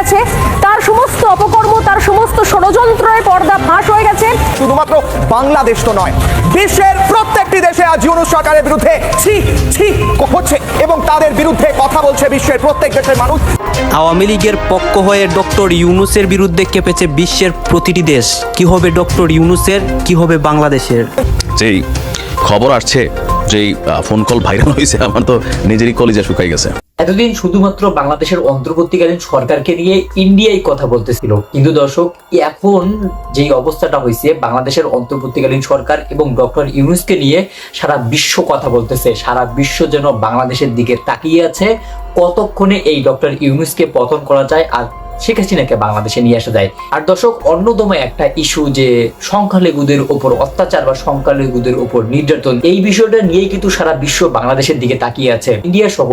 গেছে তার সমস্ত অপকর্ম তার সমস্ত ষড়যন্ত্রের পর্দা ফাঁস হয়ে গেছে। শুধুমাত্র বাংলাদেশ তো নয় বিশ্বের প্রত্যেকটি দেশে আজ ইউনুস সরকারের বিরুদ্ধে ছি ছি হচ্ছে এবং তাদের বিরুদ্ধে কথা বলছে বিশ্বের প্রত্যেক দেশের মানুষ। আওয়ামী লীগের পক্ষ হয়ে ডক্টর ইউনুসের বিরুদ্ধে কেঁপেছে বিশ্বের প্রতিটি দেশ। কি হবে ডক্টর ইউনুসের? কি হবে বাংলাদেশের? যেই খবর আসছে যেই আহ, ফোন কল ভাইরাল হয়েছে আমার তো নিজেরই কলিজা শুকাই গেছে। এতদিন শুধুমাত্র বাংলাদেশের অন্তর্বর্তীকালীন সরকারকে নিয়ে ইন্ডিয়াই কথা বলতেছিল। কিন্তু দর্শক, এখন যেই অবস্থাটা হয়েছে, বাংলাদেশের অন্তর্বর্তীকালীন সরকার এবং ডক্টর ইউনুসকে নিয়ে সারা বিশ্ব কথা বলতেছে। সারা বিশ্ব যেন বাংলাদেশের দিকে তাকিয়ে আছে। কতক্ষণে এই ডক্টর ইউনুসকে পতন করা যায় আর শেখ হাসিনাকে বাংলাদেশে নিয়ে আসা যায়। আর দর্শক, অন্যতম একটা ইস্যু যে সংখ্যালঘুদের উপর অত্যাচার বা সংখ্যালঘুদের উপর নির্যাতন, এই বিষয়টা নিয়েই কিন্তু সারা বিশ্ব বাংলাদেশের দিকে তাকিয়ে আছে। ইন্ডিয়া সহ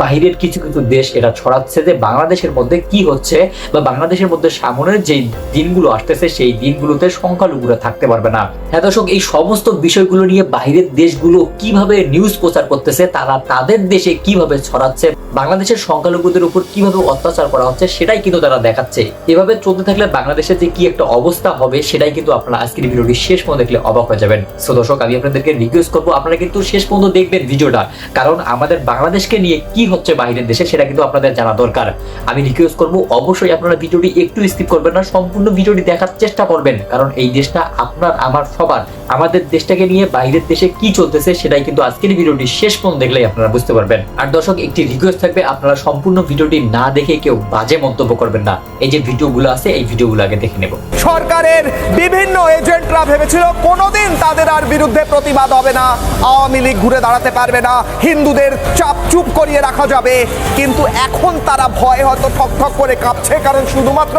বাইরের কিছু কিছু দেশ এটা ছড়াচ্ছে যে বাংলাদেশের মধ্যে কি হচ্ছে বা বাংলাদেশের মধ্যে সামনের যে দিনগুলো আসতেছে, সেই দিনগুলোতে সংখ্যালঘুরা থাকতে পারবে না। হ্যাঁ দর্শক, এই সমস্ত বিষয়গুলো নিয়ে বাইরের দেশগুলো কীভাবে নিউজ প্রচার করতেছে, তারা তাদের দেশে কীভাবে ছড়াচ্ছে, বাংলাদেশের সংখ্যালঘুদের উপর কীভাবে অত্যাচার করা হচ্ছে, সেটাই কিন্তু তারা দেখাচ্ছে। এভাবে চলতে থাকলে বাংলাদেশের যে কি একটা অবস্থা হবে, সেটাই কিন্তু আপনারা আজকের ভিডিওটি শেষ পর্যন্ত দেখলে অবাক হয়ে যাবেন। সো দর্শক, আমি আপনাদেরকে রিকোয়েস্ট করব, আপনারা কিন্তু শেষ পর্যন্ত দেখবেন ভিডিওটা। কারণ আমাদের বাংলাদেশকে নিয়ে কি হচ্ছে বাইরের দেশে, সেটা কিন্তু আপনাদের জানা দরকার। আমি রিকোয়েস্ট করব, অবশ্যই আপনারা ভিডিওটি একটু স্কিপ করবেন না, সম্পূর্ণ ভিডিওটি দেখার চেষ্টা করবেন। কারণ এই দেশটা আপনার, আমার, সবার। আমাদের দেশটাকে নিয়ে বাইরের দেশে কি চলতেছে, সেটাই কিন্তু আজকের ভিডিওটি শেষ পর্যন্ত দেখলেই আপনারা বুঝতে পারবেন। আর দর্শক, একটি রিকোয়েস্ট থাকবে, আপনারা সম্পূর্ণ ভিডিওটি না দেখে কেউ বাজে মন্তব্য করবেন না। এই যে ভিডিওগুলো আছে, এই ভিডিওগুলো আগে দেখে নেব। সরকারের বিভিন্ন এজেন্টরা ভেবেছিল কোনোদিন তাদের আর বিরুদ্ধে প্রতিবাদ হবে না। আওয়ামী লীগ ঘুরে দাঁড়াতে পারবে না। হিন্দুদের চাপ চুপ করিয়ে রাখা যাবে। কিন্তু এখন তারা ভয় হয়তো ঠক ঠক করে কাঁপছে, কারণ শুধুমাত্র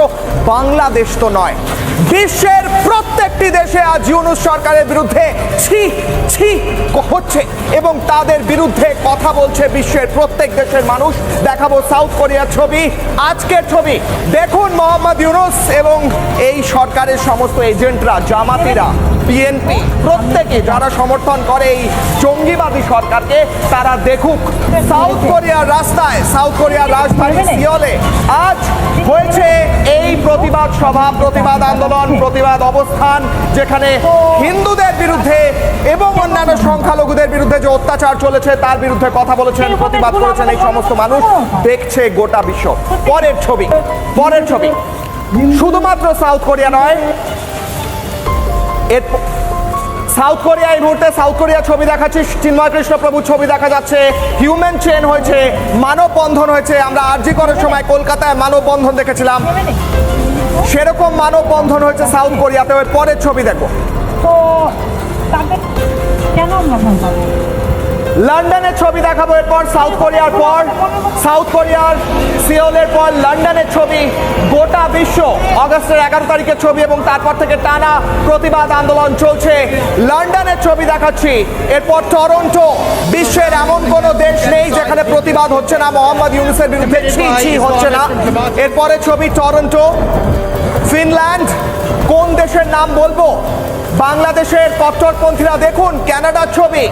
বাংলাদেশ তো নয়। বিশ্বের প্রত্যেকটি দেশে আজ ইউনুস সরকারের বিরুদ্ধে ছি ছি হচ্ছে এবং তাদের বিরুদ্ধে কথা বলছে বিশ্বের প্রত্যেক দেশের মানুষ। দেখাবো সাউথ কোরিয়ার ছবি, আজকের ছবি। দেখুন মোহাম্মদ ইউনুস এবং এই সরকারের সমস্ত এজেন্টরা, জামাতিরা, বিএনপি, প্রত্যেকে যারা সমর্থন করে এই জঙ্গিবাদী সরকারকে, তারা দেখুক। সাউথ কোরিয়ার রাস্তায়, সাউথ কোরিয়ার রাজধানী সিওলে আজ হয়েছে এই প্রতিবাদ সভা, প্রতিবাদ আন্দোলন। প্রতিবাদ অবস্থান যেখানে হিন্দুদের বিরুদ্ধে এবং অন্যান্য সংখ্যালঘুদের বিরুদ্ধে যে অত্যাচার চলেছে তার বিরুদ্ধে কথা বলেছেন প্রতিবাদ করেছেন এই সমস্ত মানুষ। দেখছে গোটা বিশ্ব। পরের ছবি পরের ছবি। শুধুমাত্র সাউথ কোরিয়া নয় এর সাউথ কোরিয়া এই মুহূর্তে সাউথ কোরিয়া ছবি দেখাচ্ছি চিন্ময় কৃষ্ণ প্রভু ছবি দেখা যাচ্ছে হিউম্যান চেন হয়েছে মানববন্ধন হয়েছে। আমরা আরজি করার সময় কলকাতায় মানববন্ধন দেখেছিলাম। সেরকম মানববন্ধন হয়েছে সাউথ কোরিয়াতে ওই পরের ছবি দেখো তো তাদের কেন? লন্ডনের ছবি দেখাবো এরপর সাউথ কোরিয়ার পর। সাউথ কোরিয়ার সিওলের পর লন্ডনের ছবি গোটা বিশ্ব। অগস্টের এগারো তারিখের ছবি এবং তারপর থেকে টানা প্রতিবাদ আন্দোলন চলছে। লন্ডনের ছবি দেখাচ্ছি। এরপর টরন্টো, বিশ্বের এমন কোনো দেশ নেই যেখানে প্রতিবাদ হচ্ছে না। মোহাম্মদ ইউনুসের বিরুদ্ধে ছি হচ্ছে না। এরপরে ছবি টরন্টো। ফিনল্যান্ড, কোন দেশের নাম বলব? বাংলাদেশের কট্টরপন্থীরা দেখুন ক্যানাডার ছবি।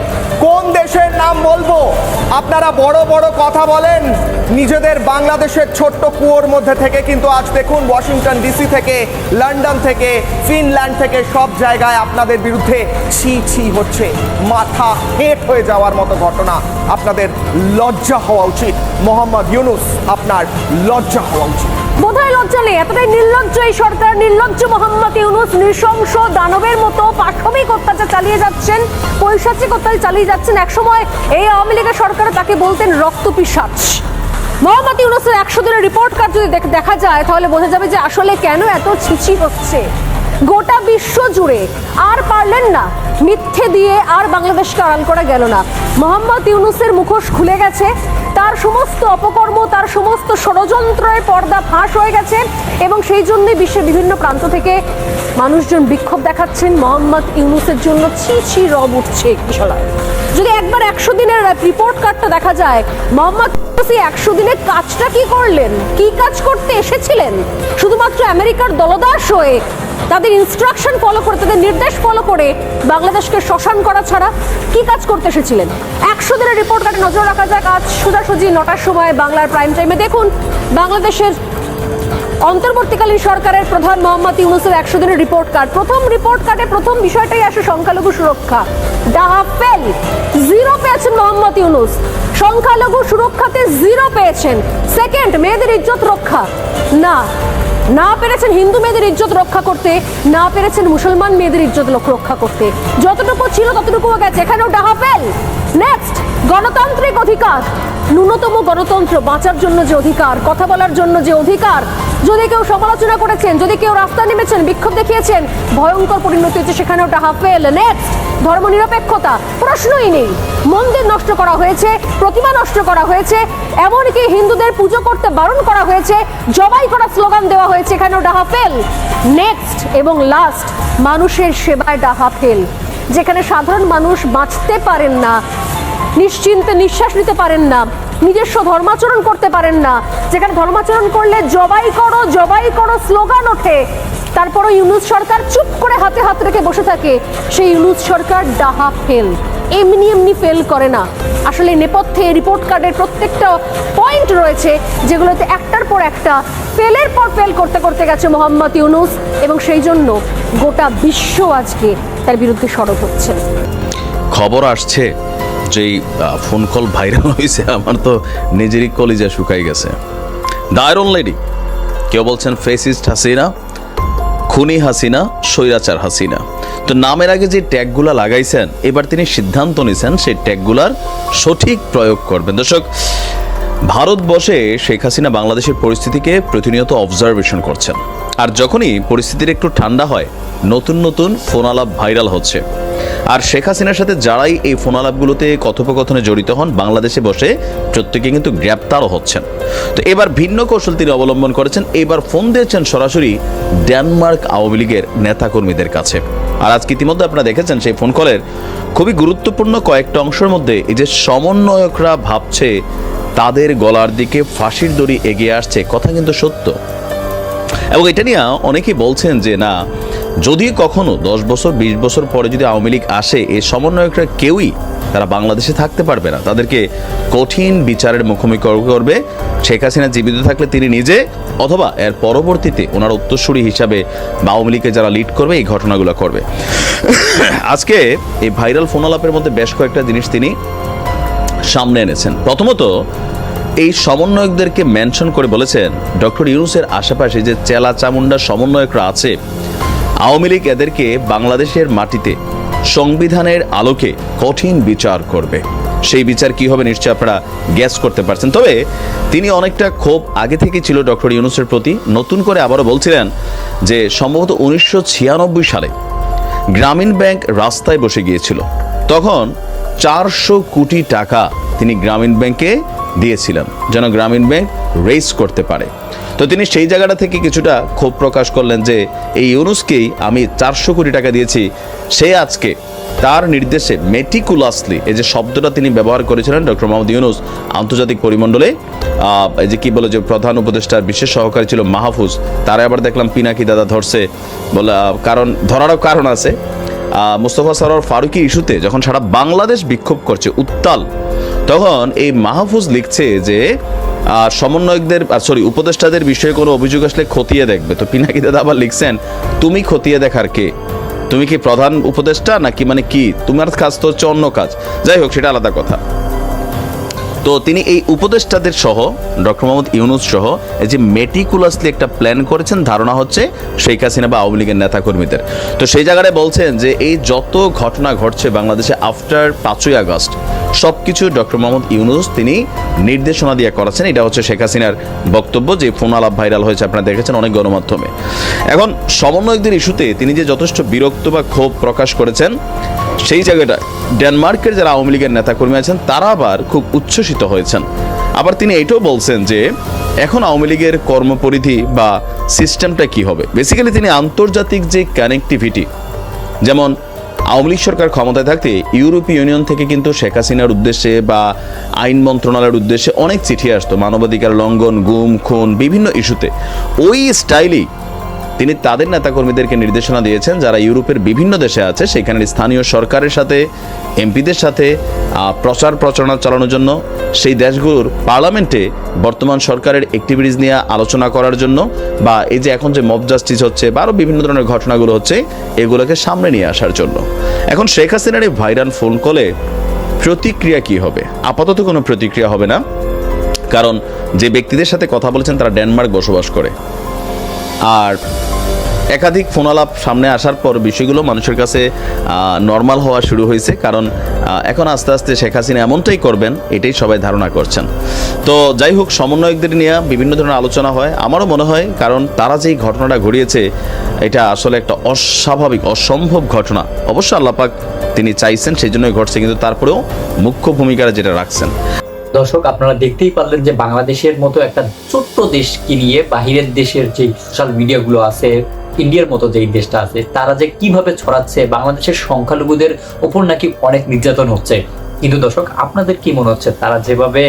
কোন দেশের নাম বলব? আপনারা বড় বড় কথা বলেন, নিজেদের বাংলাদেশের ছোট্ট কুয়োর মধ্যে থেকে কিন্তু আজ দেখুন ওয়াশিংটন ডিসি থেকে লন্ডন থেকে ফিনল্যান্ড থেকে সব জায়গায় আপনাদের বিরুদ্ধে ছি ছি হচ্ছে, মাথা হেট হয়ে যাওয়ার মতো ঘটনা। আপনাদের লজ্জা হওয়া উচিত। মোহাম্মদ ইউনুস, আপনার লজ্জা হওয়া উচিত। বোধহয় লজ্জা নেই। এতটাই নির্লজ্জ এই সরকার। নির্লজ্জ মোহাম্মদ ইউনুস নৃশংস দানবের মতো পাশবিক অত্যাচার চালিয়ে যাচ্ছেন, পৈশাচিক অত্যাচার চালিয়ে যাচ্ছেন। একসময় এই আওয়ামী লীগের সরকার তাকে বলতেন রক্ত পিসাচ মোহাম্মদ ইউনুসের একশো দিনের রিপোর্ট কার্ড যদি দেখ- দেখা যায়, তাহলে বোঝা যাবে যে আসলে কেন এত ছিচি হচ্ছে। গোটা বিশ্ব জুড়ে আর পারলেন না। মিথ্যে দিয়ে আর বাংলাদেশকে আড়াল করা গেল না। মোহাম্মদ ইউনুসের মুখোশ খুলে গেছে। তার সমস্ত অপকর্ম, তার সমস্ত ষড়যন্ত্রের পর্দা ফাঁস হয়ে গেছে এবং সেই জন্য বিশ্বের বিভিন্ন প্রান্ত থেকে মানুষজন বিক্ষোভ দেখাচ্ছেন। মোহাম্মদ ইউনুসের জন্য ছি ছি, রব উঠছে কিশলায় যদি একবার একশো দিনের রিপোর্ট কার্ডটা দেখা যায়, মোহাম্মদ ইউনুস একশো দিনের কাজটা কি করলেন? কি কাজ করতে এসেছিলেন? শুধুমাত্র আমেরিকার দলদাস হয়ে তাদের ইনস্ট্রাকশন ফলো করে, তাদের নির্দেশ ফলো করে বাংলাদেশকে শ্মশান করা ছাড়া কি কাজ করতে এসেছিলেন? একশো দিনের রিপোর্ট কার্ডে নজর রাখা যাক। আজ সোজাসুজি নটার সময় বাংলার প্রাইম টাইমে দেখুন, বাংলাদেশের অন্তর্বর্তীকালীন সরকারের প্রধান মোহাম্মদ ইউনুসের একশো দিনের রিপোর্ট কার্ড প্রথম রিপোর্ট কার্ডে প্রথম বিষয়টাই আসে সংখ্যালঘু সুরক্ষা। জিরো পেয়েছেন মোহাম্মদ ইউনুস। সংখ্যালঘু সুরক্ষাতে জিরো পেয়েছেন। সেকেন্ড মেয়েদের ইজ্জত রক্ষা। না না পেরেছেন হিন্দু মেয়েদের ইজ্জত রক্ষা করতে, না পেরেছেন মুসলমান মেয়েদের ইজ্জত রক্ষা করতে। যতটুকু ছিল ততটুকু গেছে। এখানেও ডাহাপেল নেক্সট গণতান্ত্রিক অধিকার। ন্যূনতম গণতন্ত্র বাঁচার জন্য যে অধিকার, কথা বলার জন্য যে অধিকার, যদি কেউ সমালোচনা করেছেন, যদি কেউ রাস্তায় নেমেছেন, বিক্ষোভ দেখিয়েছেন, ভয়ঙ্কর পরিণতি হচ্ছে সেখানেও ডাহা ফেল নেক্সট ধর্মনিরপেক্ষতা, প্রশ্নই নেই। মন্দির নষ্ট করা হয়েছে, প্রতিমা নষ্ট করা হয়েছে, এমনকি হিন্দুদের পুজো করতে বারণ করা হয়েছে, জবাই করা স্লোগান দেওয়া হয়েছে এখানেও ডাহা ফেল নেক্সট এবং লাস্ট মানুষের সেবায় ডাহা ফেল যেখানে সাধারণ মানুষ বাঁচতে পারেন না, নিশ্চিন্তে নিঃশ্বাস নিতে পারেন না নিজস্ব ধর্মাচরণ করতে পারেন না। যেখানে ধর্মাচরণ করলে জবাই করো জবাই করো স্লোগান ওঠে। তারপরও ইউনুস সরকার চুপ করে হাতে হাত রেখে বসে থাকে। সেই ইউনুস সরকার ডাহা ফেল। এমনি এমনি ফেল করে না। আসলে নেপথ্যে রিপোর্ট কার্ডের প্রত্যেকটা পয়েন্ট রয়েছে, যেগুলোতে একটার পর একটা ফেলের পর ফেল করতে করতে গেছে মোহাম্মদ ইউনুস এবং সেই জন্য গোটা বিশ্ব আজকে তার বিরুদ্ধে সরব হচ্ছে। খবর আসছে যেই ফোন কল ভাইরাল হয়েছে আমার তো নিজেরই কলিজা শুকাই গেছে। দায়রন লেডি কেউ বলছেন ফেসিস্ট হাসিনা, খুনি হাসিনা, স্বৈরাচার হাসিনা। তো নামের আগে যে ট্যাগগুলা লাগাইছেন, এবার তিনি সিদ্ধান্ত নিয়েছেন সেই ট্যাগগুলার সঠিক প্রয়োগ করবেন। দর্শক ভারতবর্ষে শেখ হাসিনা বাংলাদেশের পরিস্থিতিকে প্রতিনিয়ত অবজারভেশন করছেন। আর যখনই পরিস্থিতির একটু ঠান্ডা হয়, নতুন নতুন ফোনালাপ ভাইরাল হচ্ছে। আর শেখ হাসিনার সাথে যারাই এই ফোনালাপগুলোতে কথোপকথনে জড়িত হন, বাংলাদেশে বসে প্রত্যেকে কিন্তু গ্রেপ্তারও হচ্ছেন। তো এবার ভিন্ন কৌশল তিনি অবলম্বন করেছেন। এবার ফোন দিয়েছেন সরাসরি ডেনমার্ক আওয়ামী লীগের নেতাকর্মীদের কাছে। আর আজকে ইতিমধ্যে আপনারা দেখেছেন সেই ফোন কলের খুবই গুরুত্বপূর্ণ কয়েকটা অংশের মধ্যে এই যে সমন্বয়করা ভাবছে তাদের গলার দিকে ফাঁসির দড়ি এগিয়ে আসছে। কথা কিন্তু সত্য। এবং এটা নিয়ে অনেকেই বলছেন যে, না, যদি কখনো দশ বছর, বিশ বছর পরে যদি আওয়ামী লীগ আসে এই সমন্বয়করা কেউই তারা বাংলাদেশে থাকতে পারবে না। তাদেরকে কঠিন বিচারের মুখোমুখি করবে। শেখ হাসিনা জীবিত থাকলে তিনি নিজে, অথবা এর পরবর্তীতে ওনার উত্তরসূরি হিসাবে বা আওয়ামী লীগকে যারা লিড করবে, এই ঘটনাগুলো করবে। আজকে এই ভাইরাল ফোনালাপের মধ্যে বেশ কয়েকটা জিনিস তিনি সামনে এনেছেন। প্রথমত, এই সমন্বয়কদেরকে মেনশন করে বলেছেন, ডক্টর ইউনুসের আশেপাশে যে চেলা চামুন্ডা সমন্বয়করা আছে, আওয়ামী লীগ এদেরকে বাংলাদেশের মাটিতে সংবিধানের আলোকে কঠিন বিচার করবে। সেই বিচার কি হবে নিশ্চয় আপনারা গ্যাস করতে পারছেন। তবে তিনি অনেকটা ক্ষোভ আগে থেকে ছিল ডক্টর ইউনুসের প্রতি। নতুন করে আবারও বলছিলেন যে, সম্ভবত উনিশশো ছিয়ানব্বই সালে গ্রামীণ ব্যাংক রাস্তায় বসে গিয়েছিল। তখন চারশো কোটি টাকা তিনি গ্রামীণ ব্যাংকে দিয়েছিলেন, যেন গ্রামীণ ব্যাংক রেস করতে পারে। তো তিনি সেই জায়গাটা থেকে কিছুটা ক্ষোভ প্রকাশ করলেন যে, এই ইউনুসকেই আমি চারশো কোটি টাকা দিয়েছি, সে আজকে তার নির্দেশে মেটিকুলাসলি এই যে শব্দটা তিনি ব্যবহার করেছিলেন, ডক্টর মোহাম্মদ ইউনুস আন্তর্জাতিক পরিমণ্ডলে এই যে কি বলে যে প্রধান উপদেষ্টার বিশেষ সহকারী ছিল মাহফুজ, তারা আবার দেখলাম পিনাকি দাদা ধরছে, বলে কারণ, ধরারও কারণ আছে। মুস্তফা সরোয়ার ফারুকি ইস্যুতে যখন সারা বাংলাদেশ বিক্ষোভ করছে, উত্তাল, তখন এই মাহফুজ লিখছে যে সমন্বয়কদের সরি উপদেষ্টাদের বিষয়ে কোনো অভিযোগ আসলে খতিয়ে দেখবে। তো পিনাকি দাদা আবার লিখছেন, তুমি খতিয়ে দেখার কে? তুমি কি প্রধান উপদেষ্টা নাকি মানে কি? তোমার কাজ তো হচ্ছে অন্য কাজ। যাই হোক, সেটা আলাদা কথা। তো তিনি এই উপদেষ্টাদের সহ, ডক্টর মোহাম্মদ ইউনুস সহ, এই যে মেটিকুলাসলি একটা প্ল্যান করেছেন, ধারণা হচ্ছে শেখ হাসিনা বা আওয়ামী লীগের নেতাকর্মীদের। তো সেই জায়গায় বলছেন যে এই যত ঘটনা ঘটছে বাংলাদেশে আফটার পাঁচই আগস্ট সব কিছু ডক্টর মোহাম্মদ ইউনুস তিনি নির্দেশনা দিয়ে করাচ্ছেন। এটা হচ্ছে শেখ হাসিনার বক্তব্য, যে ফোন আলাপ ভাইরাল হয়েছে, আপনারা দেখেছেন অনেক গণমাধ্যমে। এখন সমন্বয়কদের ইস্যুতে তিনি যে যথেষ্ট বিরক্ত বা ক্ষোভ প্রকাশ করেছেন সেই জায়গাটা ডেনমার্কের যারা আওয়ামী লীগের নেতাকর্মী আছেন, তারা আবার খুব উচ্ছ্বসিত হয়েছেন। আবার তিনি এটাও বলছেন যে, এখন আওয়ামী লীগের কর্মপরিধি বা সিস্টেমটা কি হবে? বেসিক্যালি তিনি আন্তর্জাতিক যে কানেক্টিভিটি যেমন আওয়ামী লীগ সরকার ক্ষমতায় থাকতে ইউরোপীয় ইউনিয়ন থেকে কিন্তু শেখ হাসিনার উদ্দেশ্যে বা আইন মন্ত্রণালয়ের উদ্দেশ্যে অনেক চিঠি আসতো, মানবাধিকার লঙ্ঘন, গুম, খুন, বিভিন্ন ইস্যুতে। ওই স্টাইলই তিনি তাদের নেতাকর্মীদেরকে নির্দেশনা দিয়েছেন যারা ইউরোপের বিভিন্ন দেশে আছে, সেখানের স্থানীয় সরকারের সাথে, এমপিদের সাথে প্রচার প্রচারণা চালানোর জন্য। সেই দেশগুলোর পার্লামেন্টে বর্তমান সরকারের অ্যাক্টিভিটিস নিয়ে আলোচনা করার জন্য বা এই যে এখন যে মব জাস্টিস হচ্ছে বা আরও বিভিন্ন ধরনের ঘটনাগুলো হচ্ছে, এগুলোকে সামনে নিয়ে আসার জন্য। এখন শেখ হাসিনার এই ভাইরাল ফোন কলে প্রতিক্রিয়া কি হবে? আপাতত কোনো প্রতিক্রিয়া হবে না। কারণ যে ব্যক্তিদের সাথে কথা বলেছেন, তারা ডেনমার্ক বসবাস করে। আর একাধিক ফোনালাপ সামনে আসার পর বিষয়গুলো মানুষের কাছে নর্মাল হওয়া শুরু হয়েছে। কারণ এখন আস্তে আস্তে শেখ হাসিনা এমনটাই করবেন, এটাই সবাই ধারণা করছেন। তো যাই হোক, সমন্বয়কদের নিয়ে বিভিন্ন ধরনের আলোচনা হয়। আমারও মনে হয়, কারণ তারা যেই ঘটনাটা ঘটিয়েছে, এটা আসলে একটা অস্বাভাবিক, অসম্ভব ঘটনা। অবশ্য আল্লাপাক তিনি চাইছেন সেই জন্যই ঘটছে, কিন্তু তারপরেও মুখ্য ভূমিকাটা যেটা রাখছেন। দর্শক, আপনারা দেখতেই পারলেন যে বাংলাদেশের মতো একটা ছোট্ট দেশকে নিয়ে বাহিরের দেশের যে সোশ্যাল মিডিয়াগুলো আছে ইন্ডিয়ার মতো যে দেশটা আছে, তারা যে কীভাবে ছড়াচ্ছে, বাংলাদেশের সংখ্যালঘুদের ওপর নাকি অনেক নির্যাতন হচ্ছে। কিন্তু দর্শক, আপনাদের কি মনে হচ্ছে? তারা যেভাবে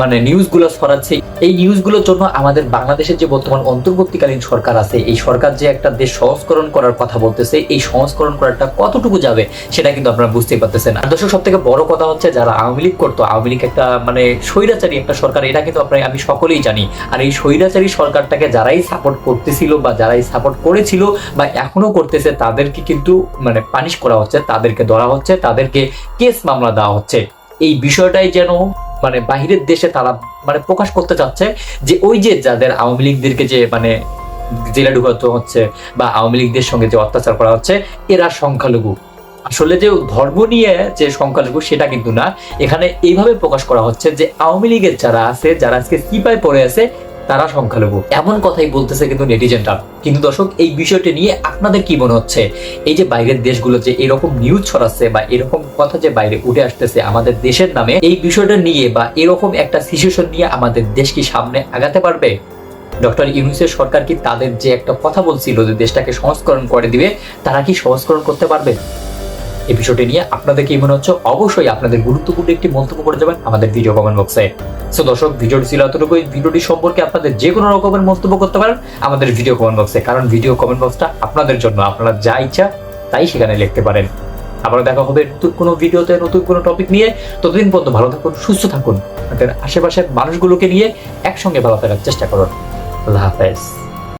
মানে নিউজগুলো ছড়াচ্ছে, এই নিউজগুলোর জন্য আমাদের বাংলাদেশের যে বর্তমান অন্তর্বর্তীকালীন সরকার আছে, এই সরকার যে একটা দেশ সংস্করণ করার কথা বলতেছে, এই সংস্করণ করাটা কতটুকু যাবে সেটা কিন্তু আপনারা বুঝতেই পারতেছেন আর দর্শক সব থেকে বড় কথা হচ্ছে যারা আওয়ামী লীগ করতো, আওয়ামী লীগ একটা মানে স্বৈরাচারী একটা সরকার, এটা কিন্তু আপনারা, আমি সকলেই জানি। আর এই স্বৈরাচারী সরকারটাকে যারাই সাপোর্ট করতেছিল বা যারাই সাপোর্ট করেছিল বা এখনও করতেছে, তাদেরকে কিন্তু মানে পানিশ করা হচ্ছে, তাদেরকে ধরা হচ্ছে, তাদেরকে কেস মামলা দেওয়া হচ্ছে। এই বিষয়টাই যেন মানে বাহিরের দেশে তারা মানে প্রকাশ করতে চাচ্ছে যে ওই যে যাদের আওয়ামী লীগদেরকে যে মানে জেলে ঢুকাতে হচ্ছে বা আওয়ামী লীগদের সঙ্গে যে অত্যাচার করা হচ্ছে, এরা সংখ্যালঘু। আসলে যে ধর্ম নিয়ে যে সংখ্যালঘু সেটা কিন্তু না। এখানে এইভাবে প্রকাশ করা হচ্ছে যে আওয়ামী লীগের যারা আছে, যারা আজকে সিপাই পড়ে আছে তারা সংখ্যালঘু। এমন কথাই বলতেছে কিন্তু নেটিজেনটা কিন্তু দর্শক, এই বিষয়টি নিয়ে আপনাদের কি মনে হচ্ছে? এই যে বাইরের দেশগুলো যে এরকম নিউজ ছড়াচ্ছে বা এরকম কথা যে বাইরে উঠে আসতেছে আমাদের দেশের নামে, এই বিষয়টা নিয়ে বা এরকম একটা সিচুয়েশন নিয়ে আমাদের দেশ কি সামনে আগাতে পারবে? ডক্টর ইউনুসের সরকার কি তাদের যে একটা কথা বলছিল যে দেশটাকে সংস্করণ করে দিবে, তারা কি সংস্করণ করতে পারবে? এই নিয়ে আপনাদের কি মনে হচ্ছে অবশ্যই আপনাদের গুরুত্বপূর্ণ একটি মন্তব্য করে যাবেন আমাদের ভিডিও কমেন্ট বক্সে সো দর্শক ভিডিওটি ছিল এতটুকু ভিডিওটি সম্পর্কে আপনাদের যে কোনো রকমের মন্তব্য করতে পারেন আমাদের ভিডিও কমেন্ট বক্সে কারণ ভিডিও কমেন্ট বক্সটা আপনাদের জন্য, আপনারা যা ইচ্ছা তাই সেখানে লিখতে পারেন। আবারও দেখা হবে নতুন কোনো ভিডিওতে নতুন কোনো টপিক নিয়ে। ততদিন পর্যন্ত ভালো থাকুন, সুস্থ থাকুন। আপনাদের আশেপাশের মানুষগুলোকে নিয়ে একসঙ্গে ভালো থাকার চেষ্টা করুন। আল্লাহ হাফেজ।